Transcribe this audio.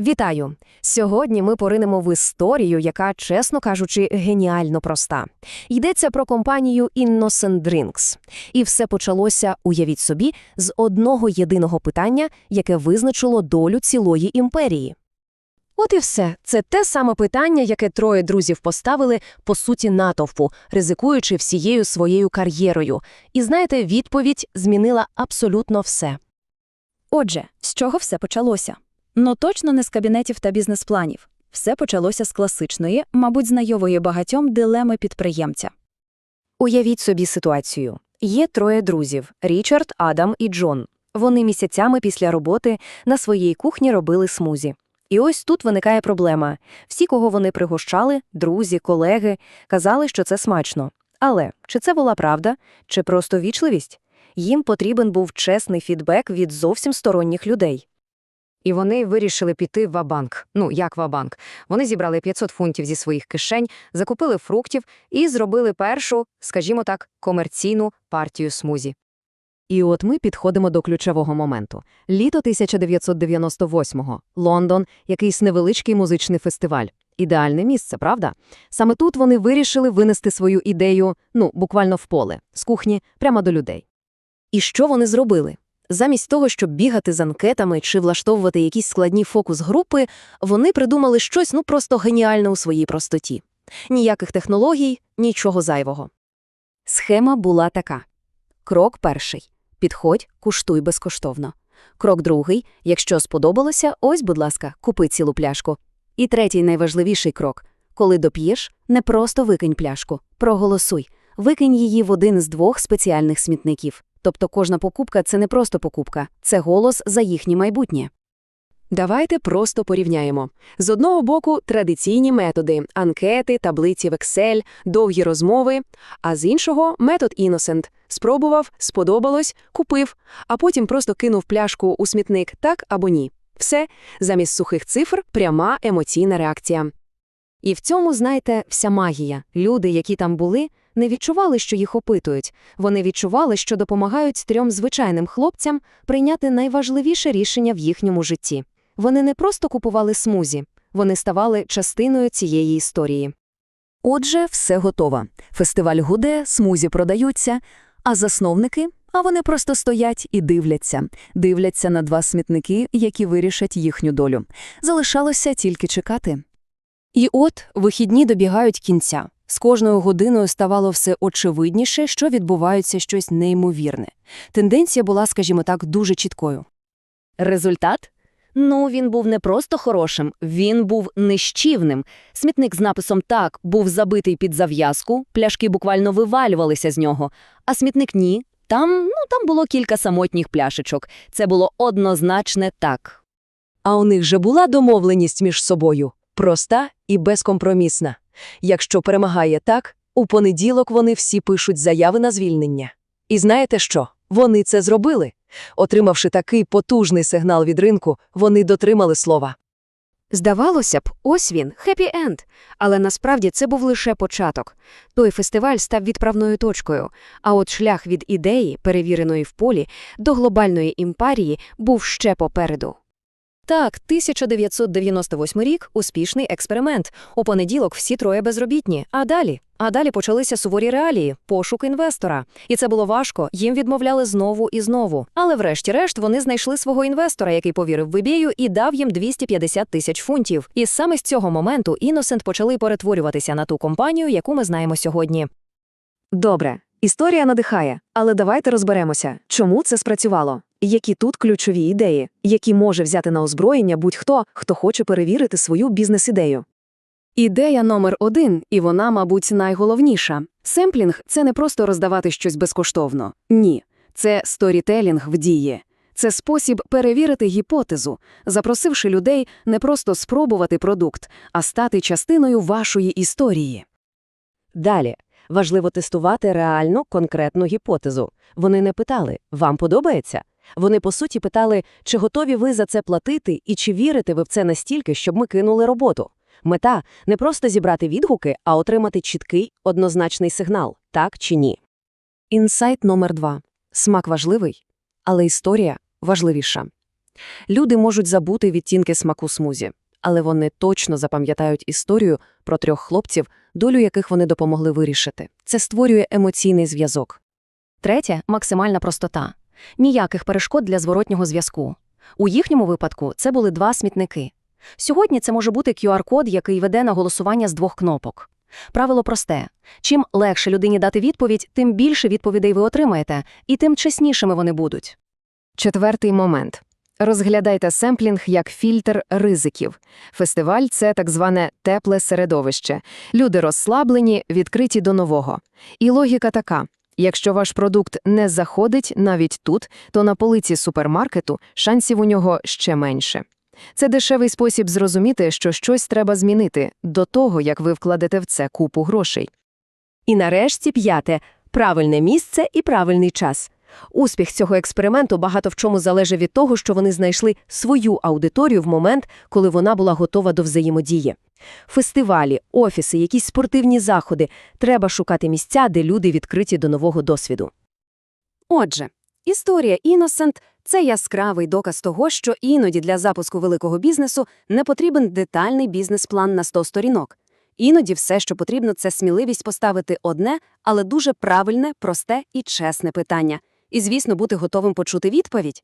Вітаю! Сьогодні ми поринемо в історію, яка, чесно кажучи, геніально проста. Йдеться про компанію Innocent Drinks. І все почалося, уявіть собі, з одного єдиного питання, яке визначило долю цілої імперії. От і все. Це те саме питання, яке троє друзів поставили, по суті, натовпу, ризикуючи всією своєю кар'єрою. І знаєте, відповідь змінила абсолютно все. Отже, з чого все почалося? Ну точно не з кабінетів та бізнес-планів. Все почалося з класичної, мабуть, знайомої багатьом дилеми підприємця. Уявіть собі ситуацію. Є троє друзів – Річард, Адам і Джон. Вони місяцями після роботи на своїй кухні робили смузі. І ось тут виникає проблема. Всі, кого вони пригощали, друзі, колеги, казали, що це смачно. Але чи це була правда, чи просто вічливість? Їм потрібен був чесний фідбек від зовсім сторонніх людей. І вони вирішили піти в ва-банк. Ну, як ва-банк. Вони зібрали 500 фунтів зі своїх кишень, закупили фруктів і зробили першу, скажімо так, комерційну партію смузі. І от ми підходимо до ключового моменту. Літо 1998-го. Лондон, якийсь невеличкий музичний фестиваль. Ідеальне місце, правда? Саме тут вони вирішили винести свою ідею, ну, буквально в поле, з кухні, прямо до людей. І що вони зробили? Замість того, щоб бігати з анкетами чи влаштовувати якісь складні фокус-групи, вони придумали щось ну просто геніальне у своїй простоті. Ніяких технологій, нічого зайвого. Схема була така. Крок перший. Підходь, куштуй безкоштовно. Крок другий. Якщо сподобалося, ось, будь ласка, купи цілу пляшку. І третій найважливіший крок. Коли доп'єш, не просто викинь пляшку, проголосуй. Викинь її в один з двох спеціальних смітників. Тобто кожна покупка – це не просто покупка, це голос за їхнє майбутнє. Давайте просто порівняємо. З одного боку – традиційні методи – анкети, таблиці в Excel, довгі розмови, а з іншого – метод Innocent. Спробував, сподобалось, купив, а потім просто кинув пляшку у смітник так або ні. Все, замість сухих цифр – пряма емоційна реакція. І в цьому, знаєте, вся магія. Люди, які там були, не відчували, що їх опитують. Вони відчували, що допомагають трьом звичайним хлопцям прийняти найважливіше рішення в їхньому житті. Вони не просто купували смузі, вони ставали частиною цієї історії. Отже, все готово. Фестиваль гуде, смузі продаються, а засновники, а вони просто стоять і дивляться. Дивляться на два смітники, які вирішать їхню долю. Залишалося тільки чекати. І от вихідні добігають кінця. З кожною годиною ставало все очевидніше, що відбувається щось неймовірне. Тенденція була, скажімо так, дуже чіткою. Результат? Ну, він був не просто хорошим, він був нищівним. Смітник з написом «так» був забитий під зав'язку, пляшки буквально вивалювалися з нього, а смітник ні. Там, ну, там було кілька самотніх пляшечок. Це було однозначне «так». А у них же була домовленість між собою. Проста і безкомпромісна. Якщо перемагає так, у понеділок вони всі пишуть заяви на звільнення. І знаєте що? Вони це зробили. Отримавши такий потужний сигнал від ринку, вони дотримали слова. Здавалося б, ось він, хеппі-енд. Але насправді це був лише початок. Той фестиваль став відправною точкою, а от шлях від ідеї, перевіреної в полі, до глобальної імперії був ще попереду. Так, 1998 рік – успішний експеримент. У понеділок всі троє безробітні. А далі? А далі почалися суворі реалії, пошук інвестора. І це було важко, їм відмовляли знову і знову. Але врешті-решт вони знайшли свого інвестора, який повірив в ідею і дав їм 250 тисяч фунтів. І саме з цього моменту Innocent почали перетворюватися на ту компанію, яку ми знаємо сьогодні. Добре, історія надихає, але давайте розберемося, чому це спрацювало. Які тут ключові ідеї, які може взяти на озброєння будь-хто, хто хоче перевірити свою бізнес-ідею. Ідея номер один, і вона, мабуть, найголовніша. Семплінг – це не просто роздавати щось безкоштовно. Ні. Це сторітелінг в дії. Це спосіб перевірити гіпотезу, запросивши людей не просто спробувати продукт, а стати частиною вашої історії. Далі. Важливо тестувати реальну конкретну гіпотезу. Вони не питали «Вам подобається?». Вони, по суті, питали, чи готові ви за це платити і чи вірите ви в це настільки, щоб ми кинули роботу. Мета – не просто зібрати відгуки, а отримати чіткий, однозначний сигнал – так чи ні. Інсайт номер два. Смак важливий, але історія важливіша. Люди можуть забути відтінки смаку смузі, але вони точно запам'ятають історію про трьох хлопців, долю яких вони допомогли вирішити. Це створює емоційний зв'язок. Третє – максимальна простота. Ніяких перешкод для зворотнього зв'язку. У їхньому випадку це були два смітники. Сьогодні це може бути QR-код, який веде на голосування з двох кнопок. Правило просте. Чим легше людині дати відповідь, тим більше відповідей ви отримаєте, і тим чеснішими вони будуть. Четвертий момент. Розглядайте семплінг як фільтр ризиків. Фестиваль – це так зване тепле середовище. Люди розслаблені, відкриті до нового. І логіка така. Якщо ваш продукт не заходить навіть тут, то на полиці супермаркету шансів у нього ще менше. Це дешевий спосіб зрозуміти, що щось треба змінити до того, як ви вкладете в це купу грошей. І нарешті п'яте – правильне місце і правильний час. Успіх цього експерименту багато в чому залежить від того, що вони знайшли свою аудиторію в момент, коли вона була готова до взаємодії. Фестивалі, офіси, якісь спортивні заходи – треба шукати місця, де люди відкриті до нового досвіду. Отже, історія Innocent – це яскравий доказ того, що іноді для запуску великого бізнесу не потрібен детальний бізнес-план на 100 сторінок. Іноді все, що потрібно, це сміливість поставити одне, але дуже правильне, просте і чесне питання. І, звісно, бути готовим почути відповідь.